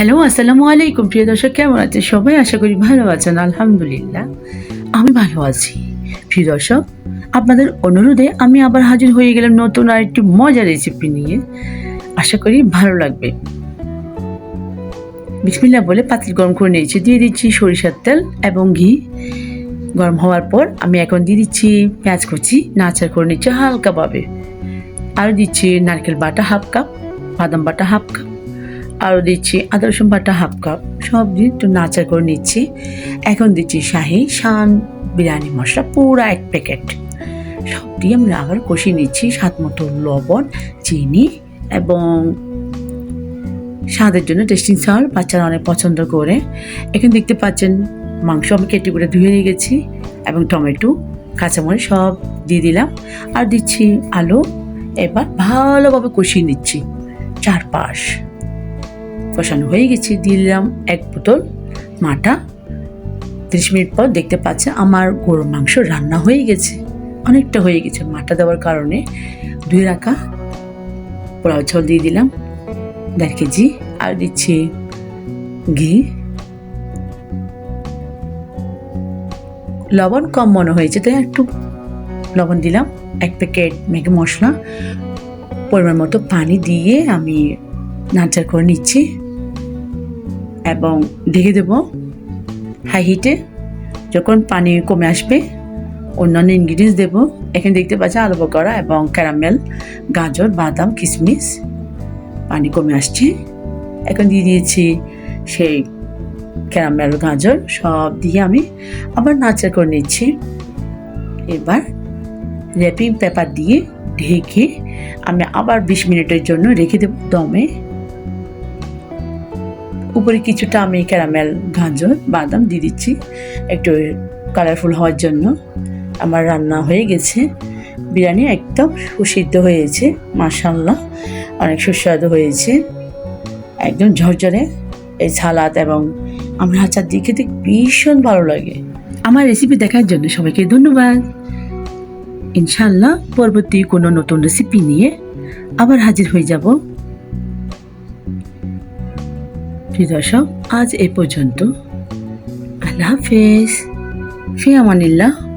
Hello, আসসালামু আলাইকুম। প্রিয় দর্শক, কেমন আছেন সবাই? আশা করি ভালো আছেন, আলহামদুলিল্লাহ। আমি ভালো আছি। প্রিয় দর্শক, আপনাদের অনুরোধে আমি আবার হাজির হয়ে গেলাম নতুন আর একটি মজার রেসিপি নিয়ে। আশা করি ভালো লাগবে। বিসমিল্লা বলে পাতিল গরম করে নিয়েছি। দিয়ে দিচ্ছি সরিষার তেল এবং ঘি। গরম হওয়ার পর আমি এখন দিয়ে দিচ্ছি পেঁয়াজ কুচি। নাচার করে নিচ্ছি হালকাভাবে আর দিচ্ছি নারকেল বাটা হাফ কাপ, বাদাম বাটা হাফ কাপ। আরও দিচ্ছি আদা, রসুন বাটা হাফ কাপ সব দিয়ে একটু নাচার করে নিচ্ছি। এখন দিচ্ছি শাহি শান বিরিয়ানি মশলা, পুরো এক প্যাকেট সব দিয়ে আমি আবার কষিয়ে নিচ্ছি স্বাদ মতো লবণ, চিনি এবং স্বাদের জন্য টেস্টিং সল্ট বাচ্চারা অনেক পছন্দ করে। এখানে দেখতে পাচ্ছেন মাংস আমি কেটে করে ধুয়ে নিয়ে গেছি এবং টমেটো, কাঁচামরিচ সব দিয়ে দিলাম। আর দিচ্ছি আলু, এবার ভালোভাবে কষিয়ে নিচ্ছি চারপাশ। কষানো হয়ে গেছে। দিয়ে দিলাম এক বোতল মাটা। তিরিশ মিনিট পর দেখতে পাচ্ছেন আমার গরুর মাংস রান্না হয়ে গেছে। অনেকটা হয়ে গেছে মাটা দেওয়ার কারণে। দুই রাখা পোলাও চাল দিয়ে দিলাম। দেড় কেজি আর দিচ্ছি ঘি। লবণ কম মনে হয়েছে, তাই একটু লবণ দিলাম। এক প্যাকেট ম্যাগি মশলা। পরিমাণ মতো পানি দিয়ে আমি নাচার করে নিচ্ছি। এবং ঢেকে দেবো হাই হিটে যখন পানি কমে আসবে, অন্যান্য ইনগ্রিডিয়েন্টস দেবো। এখানে দেখতে পাচ্ছি আলু বকরা এবং ক্যারামেল গাজর, বাদাম, কিশমিশ। পানি কমে আসছে। এখন দিয়ে দিয়েছি সেই ক্যারামেল গাজর, সব দিয়ে আমি আবার নাচার করে নিচ্ছি। এবার র্যাপিং পেপার দিয়ে ঢেকে আমি আবার বিশ মিনিটের জন্য রেখে দেবো দমে। উপরে কিছুটা আমি ক্যারামেল গাজর, বাদাম দিয়ে দিচ্ছি। একটু কালারফুল হওয়ার জন্য। আমার রান্না হয়ে গেছে। বিরিয়ানি একদম সুসিদ্ধ হয়েছে মাসাল্লাহ অনেক সুস্বাদু হয়েছে। একদম ঝরঝরে এই সালাদ এবং আমার আচার দিয়ে খেতে ভীষণ ভালো লাগে। আমার রেসিপি দেখার জন্য সবাইকে ধন্যবাদ। ইনশাল্লাহ পরবর্তী কোনো নতুন রেসিপি নিয়ে আবার হাজির হয়ে যাব। প্রিয় দর্শক আজ এ পর্যন্ত। আল্লাহ হাফেজ। ফি আমানিল্লাহ